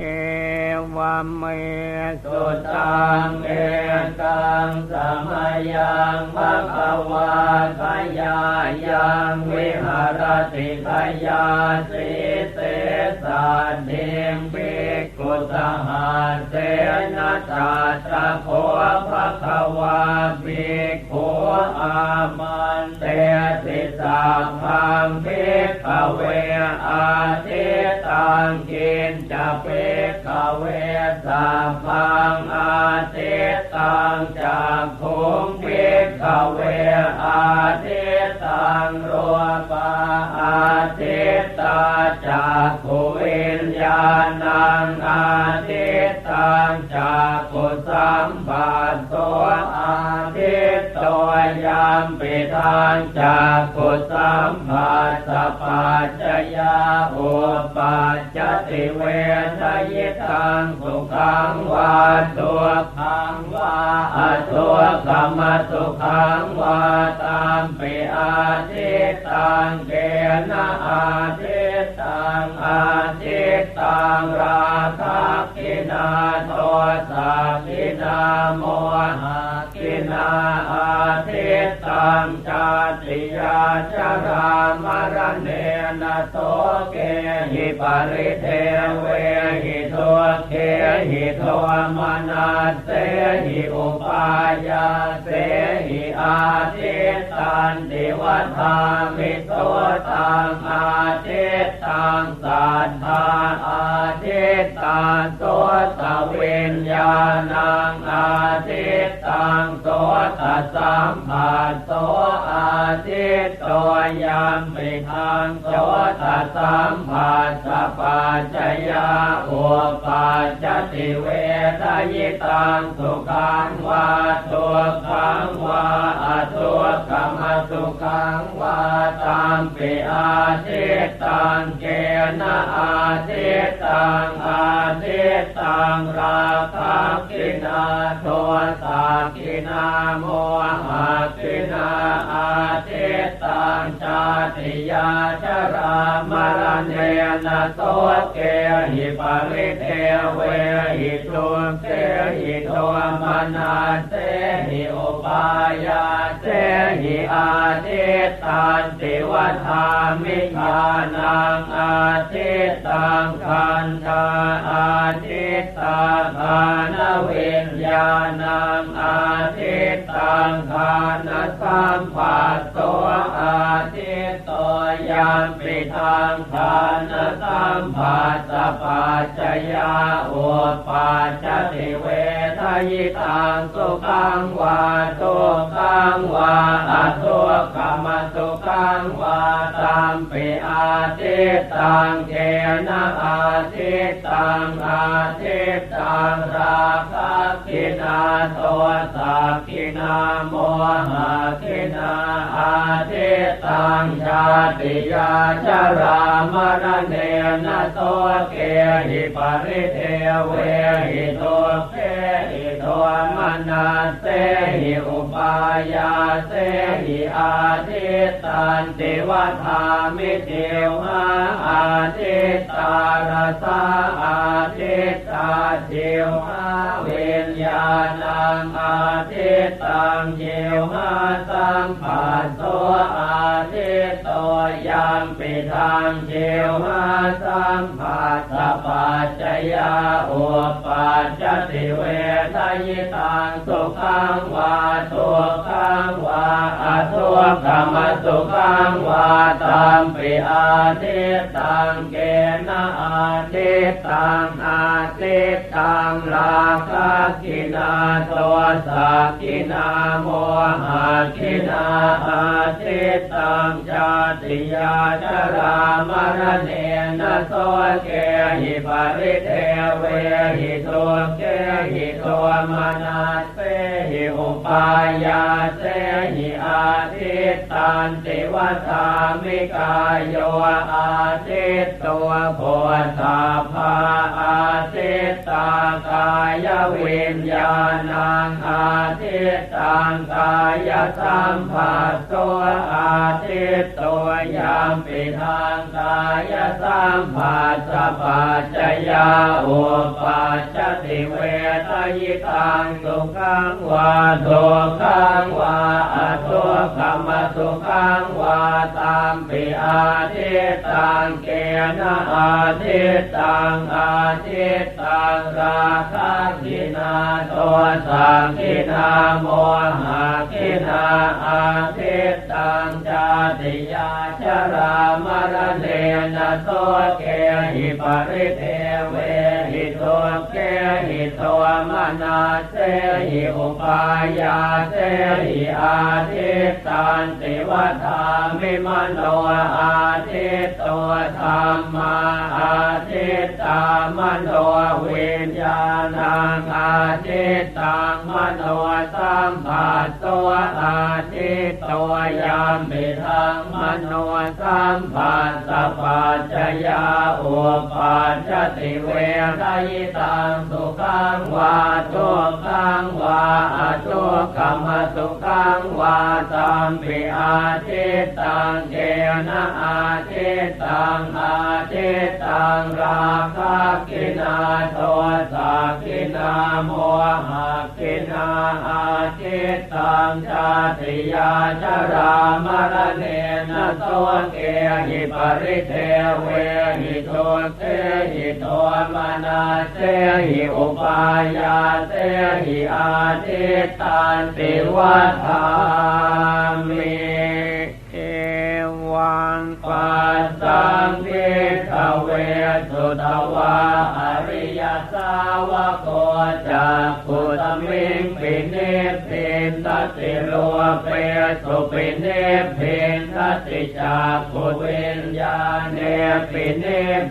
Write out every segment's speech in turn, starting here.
เอวเมสุตังเอกังสมัยยังภะคะวาขยายังวิหารติขยาสิเตสันเทมปิกุสหาเสนาตาตะโคภะควาปิโคอามันเตติสัพพังปิ เวอาทิตังกินจะปิกเวสัพพังอาทิตังจากขุงปิกเวอาทิตังรัวปาอาทิตาจากขุวิญญาณังอา ยามปิทางจากขุสัมปัสสปัจจยาโอปัจจติเวทยิตังสุขังวาตัวขังวาอตัวกรรมสุขังวาตามปิอาทิตังเกนะอาทิตตังอาทิตตังราคะกินาโทสะกินาโมหะ นาอาทิตตังจาติยาจารามรณเนนโตเกหิปริเทเวหิโทเกหิโทมนาเสหิอุปายาเสหิอาทิตตันติวัฏามิโตตังอาทิตตังสัทธาอาทิตตังโสตวิญญาณังอา ตตังโสตสัมผัสโส ทิตตยามปิทางโสตสัมผัสสะปัจจยาอุปัจจติเวทยิตังสุขังวาตัวขังวาอตัวกรรมสุขังวาตามปิอาทิตตังเกนะอาทิตตังอาทิตตังราคะกินาโทสะกินาโมหะกินาอาทิตตังชาติยาชรามรณเนนะโตเกหิปริเทเวหิตุเตหิโทมนาเตหิอุปายาเตหิอาทิตตันติวัฏามิญาณังอาทิตตังคันธาอาทิตตังคานวิญญาณังอา งคานสัมปัสโตอาทิตโตยามปิทางคานสัมปัสสะปัจจยาอุปัจจติเวทยิตังสุขังวาตุขังวาอตุกรรมสุขังวาตามปิอาทิตตังเกนะอาทิตตังอาทิตตังราคะกินาโทสะกินาโมหะกินาอาทิตตังชาติยาชรามรณเนนะโตเกหิปริเทเวหิโตเกหิ โทมนาเสหิอุปายาเสหิอาทิตตันติวัฏามิเทวะอาทิตตารสาอาทิตตาเทวะเวียนญาณังอาทิ ตังเยวะสัมปัสโตอาทิตโตยามปิทางเยวะสัมปัสะปัจจยาอุปัจจติเวทายตังสุขังวาตุขังวาอทุกขมสุขังวาตามปิอาทิตตังเกนะอาทิตตังอาทิตตังราคะกินาโทสะกินาโมหะกินาอาทิตตังชาติยาชรามรณเนนะโสเกหิปริเทเวหิโตเกหิโตมนาเสหิอุปายาเสหิอาทิตตันติวัฏามิกายโยอาทิตตัวโพธาภาอาทิตตากายวิญญาณังอาทิตตังกายสัมผัสตัวอาทิตตัวยามปิทางกายสัมผัสสปัจจยาอุปัจจติเวทยิตังสุขังวาทุขังวาอทุขมสุขังวาตามปิอาทิตตังเกนะอาทิตตังอาทิตตังราคะกินาโทสังกินาโมหะทินาอาทิตตังจาติยาชรามรณเนนโตเกหิปริเทเว โตเกหิโตมนาเสหิอุปายาเสหิอาทิตตันติวัฏามิมโนอาทิตตัวธรรมาอาทิตตามโนวิญญาณังอาทิตตังมโนสัมผัสตัวอาทิ ตตัวยามปิทังมโนสัมผัสสะปัจจยาอุปัจจติเวทยิตังสุขังวาทุกขังวาอทุกขมสุขังวาตัมปิอาทิตตังเกนะอาทิตตังอาทิตตังราคะกินาโทสะ นาโมหะกินาอาทิตตังชาติยาชรามรณเนนะโสเกหิปริเทเวหิโตเตหิโตมนาเสหิอุปายาเสหิอาทิตตันติวัฏามิเอวังปัสสังทิทเวสุตวาอริ สาวโกจักขุตมิงปิเนปินทติโลเปสุปิเนปินทติจักขุวิญญาเนปิเน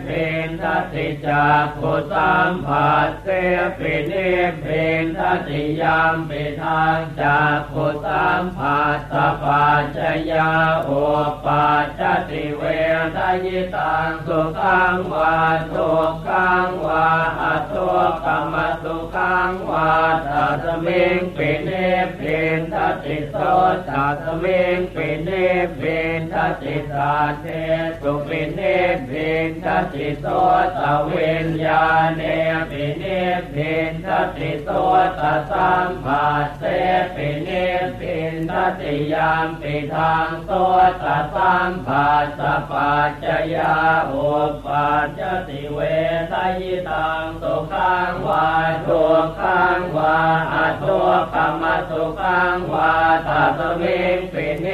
ปินทติจักขุสัมผัสเสปิเนปินทติยามปิทางจักขุสัมผัสสะปัจยาโอปัจติเวทยิตังสุขังวาทุกขัง ติโสตัสเวงปิเนปินทัติสาเทสุปิเนปินทัติโสตเวนญาเนปิเนปินทัติโสตสัมผัสเสปิเนปิน ติยามปิทางโสตสัมผัสสะปัจจยาอุปัจจติเวทยิตังสุขังวาทุขังวาอทุกขมสุขังวาตัสมิงปิเน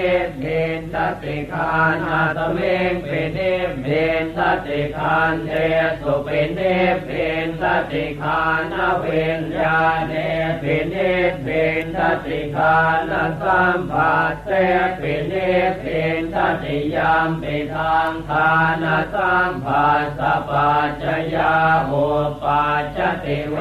ปินทติคานาตมิงปิเนปินทติคานเทสุปิเนปินทติคานาเวนญาเนปิเนปินทติคานาสัมผัสเสปิเนปินทติยามปิทางทานาสัมผัสสะปัจจยาอุปัจจติเว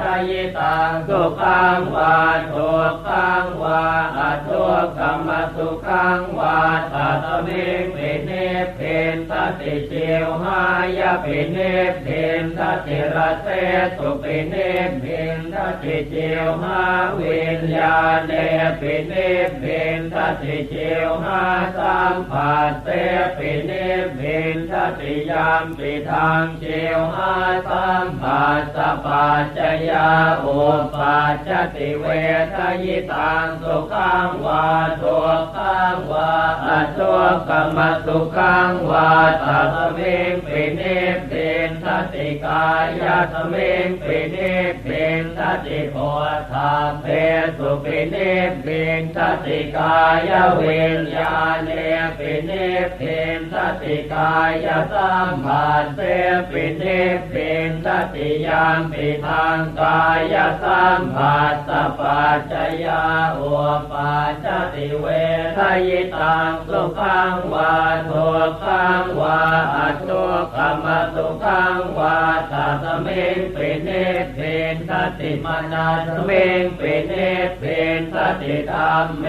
ทยิตังสุขังวาทุกขังวาอทุกขมสุขังวาตัสมิปิเนปินทติเจวหายาปิเนปินทติระเสสุปิเนปินทติเจวหาวิญญาเนปิเนปนทติเจวหาสัมผัสเสปิเนปินทติยามปิทางเจวหาสัมผัสสะปัจจยาอุปัจจติเวทยิตังสุขังวาทุขังวาอทุกขมสุขังวาตัสมิงปิเนปินท ติกายะสมิงปิเนปินทติโพธาเพสุปิเนปินทติกายะวิญญาเนปิเนปินทติกายะสัมผัสเสปิเนปินทติยามปิทางกายะสัมผัสสปัจจยาอุปัจจติเวทยิตังสุขังวาทุกขังวาอทุกขมสุขังวาตัสมิงปิเนปินทติมนาสมิงปิเนปินทติธรรมเม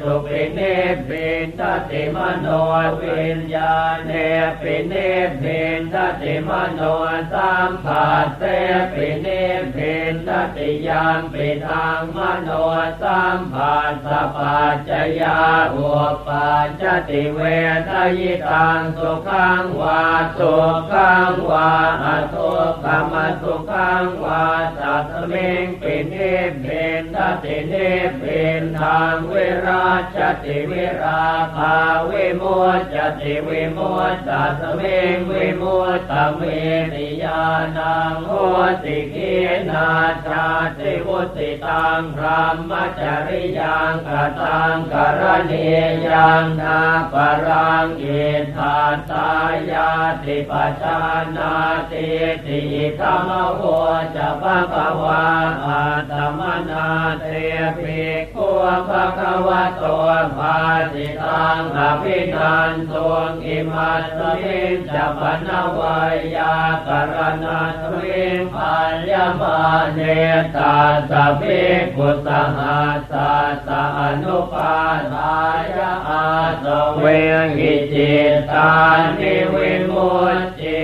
สุปิเนปินทติมโนวิญญาเนปิเนปินทติมโนสัมผัสเสปิเนปินทติยามปิทังมโนสัมผัสสะปัจจยาอุปปัจจติเวทยิตังสุขังวาสุขังวาอสุ ขมสุขังวาสัตเมงปินิเพนทติเนเพนทางเวราชติวิราภาวิโมจจติวิโมจัตเมงวิโมจตเมติยานังโหติกินาชาติวุติตังพรหมจริยังกตังกรณียังนาปรังเอธาตายาติปัจจานาติติธรรมโหจะภะคะวาอาตมนาเตปิกขัวภะคะวะโตภาสิตังอภินันทงอิมัสสมิจะปนวายากรณาสมิงปัญญามาเนตาสะภิกุสหัสสะอนุปาทายาอาสเวหิจิตานิวิมุตติ